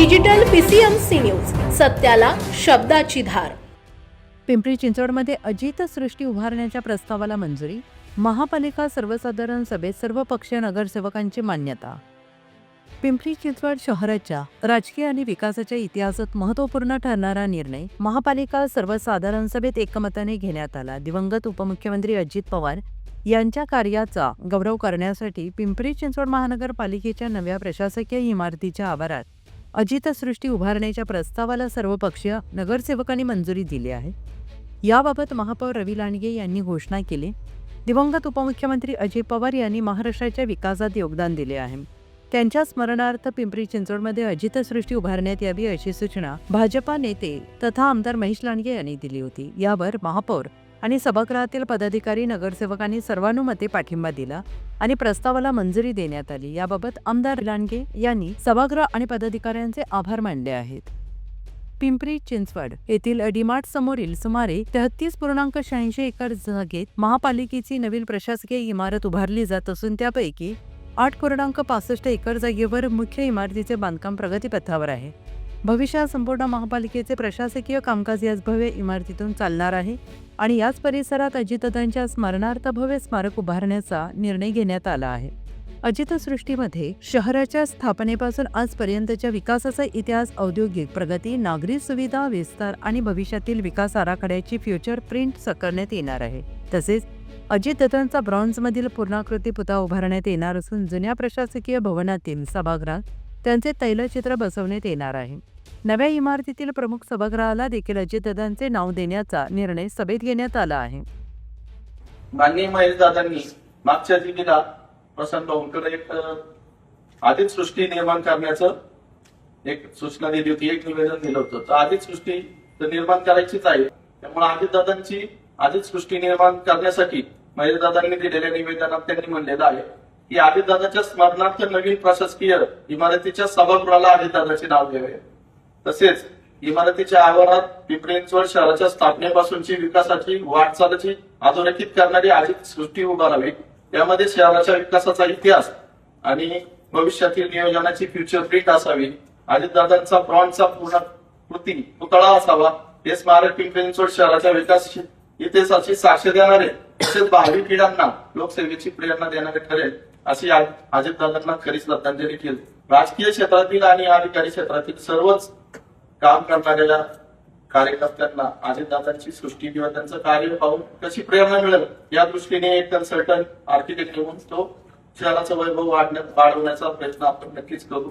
Digital PCMC news सत्याला शब्दाची धार. पिंपरी चिंचवडमध्ये अजित सृष्टी उभारण्याच्या प्रस्तावाला मंजुरी महापालिका सर्वसाधारण सभेत सर्व पक्षीय नगरसेवकांची मान्यता. पिंपरी चिंचवड शहराच्या राजकीय आणि विकासाच्या इतिहासात महत्त्वपूर्ण ठरणारा निर्णय महापालिका सर्वसाधारण सभेत एकमताने घेण्यात आला. दिवंगत उपमुख्यमंत्री अजित पवार यांच्या कार्याचा गौरव करण्यासाठी पिंपरी चिंचवड महानगरपालिकेच्या नव्या प्रशासकीय इमारतीच्या आवारात अजितसृष्टी उभारण्याच्या प्रस्तावाला सर्वपक्षीय नगरसेवकांनी मंजुरी दिली आहे. याबाबत महापौर रवी लांडगे यांनी घोषणा केली. दिवंगत उपमुख्यमंत्री अजित पवार यांनी महाराष्ट्राच्या विकासात योगदान दिले आहे. त्यांच्या स्मरणार्थ पिंपरी चिंचवडमध्ये अजितसृष्टी उभारण्यात यावी अशी सूचना भाजपा नेते तथा आमदार महेश लांडगे यांनी दिली होती. यावर महापौर आणि सभागृहातील पदाधिकारी नगरसेवकांनी सर्वानुमते पाठिंबा दिला आणि प्रस्तावाला मंजुरी देण्यात आली. याबाबत आमदार लांडगे यांनी सभागृह आणि पदाधिकाऱ्यांचे आभार मानले आहेत. पिंपरी चिंचवड येथील डीमार्ट समोरील सुमारे तेहतीस पूर्णांक शहाऐंशी एकर जागेत महापालिकेची नवीन प्रशासकीय इमारत उभारली जात असून त्यापैकी आठ पूर्णांक पासष्ट एकर जागेवर मुख्य इमारतीचे बांधकाम प्रगतीपथावर आहे. भविष्यात संपूर्ण महापालिकेचे प्रशासकीय कामकाज याच भव्य इमारतीतून चालणार आहे आणि याच परिसरात अजितदादांच्या स्मरणार्थ भव्य स्मारक उभारण्याचा निर्णय घेण्यात आला आहे. अजितसृष्टीमध्ये शहराच्या स्थापनेपासून आजपर्यंतच्या विकासाचा इतिहास औद्योगिक प्रगती नागरी सुविधा विस्तार आणि भविष्यातील विकास आराखड्याची फ्युचर प्रिंट करण्यात येणार आहे. तसेच अजितदादांचा ब्रॉन्झमधील पूर्णाकृती पुतळा उभारण्यात येणार असून जुन्या प्रशासकीय भवनातील सभागृहात त्यांचे तैलचित्र बसवण्यात येणार आहे. नव्या इमारतीतील प्रमुख सभागृहाला देखील अजितदादांचे नाव देण्याचा निर्णय सभेत घेण्यात आला आहे. माननीय महेशदादांनी मागच्या दिनीला प्रशांत भाऊंकडे एक आधीच सृष्टी निर्माण करण्याचं एक सूचना दिली होती एक निवेदन दिलं होतं. तर आधीच सृष्टी तर निर्माण करायचीच आहे. त्यामुळे आदितदादांची आधीच सृष्टी निर्माण करण्यासाठी महेशदादांनी दिलेल्या निवेदनात त्यांनी म्हणलेलं आहे. की आदिदादाच्या स्मरणार्थ नवीन प्रशासकीय इमारतीच्या सभागृहाला आदिदादाचे नाव द्यावे. तसेच इमारतीच्या आवारात पिंपरी चिंचवड शहराच्या स्थापनेपासूनची विकासाची वाटचालीची अधोरेखित करणारी आधिक सृष्टी उभारावी यामध्ये शहराच्या विकासाचा इतिहास आणि भविष्यातील नियोजनाची फ्युचर प्रिंट असावी. अजितदादांचा ब्रॉन्झचा पूर्ण कृती पुतळा असावा. हे स्मारक पिंपरी चिंचवड शहराच्या विकास इतिहासाची साक्ष देणारे तसेच भावी पिढ्यांना लोकसेवेची प्रेरणा देणारे ठरेल अशी अजितदादांना खरी श्रद्धांजली केली राजकीय क्षेत्रातील आणि अधिकारी क्षेत्रातील सर्वच काम करणाऱ्या कार्यकर्त्यांना अजितदादांची सृष्टी किंवा त्यांचं कार्य पाहून कशी प्रेरणा मिळेल या दृष्टीने एक कन्सल्टंट आर्किटेक्ट होऊन तो शहराचं वैभव वाढण्यात वाढवण्याचा प्रयत्न आपण नक्कीच करू.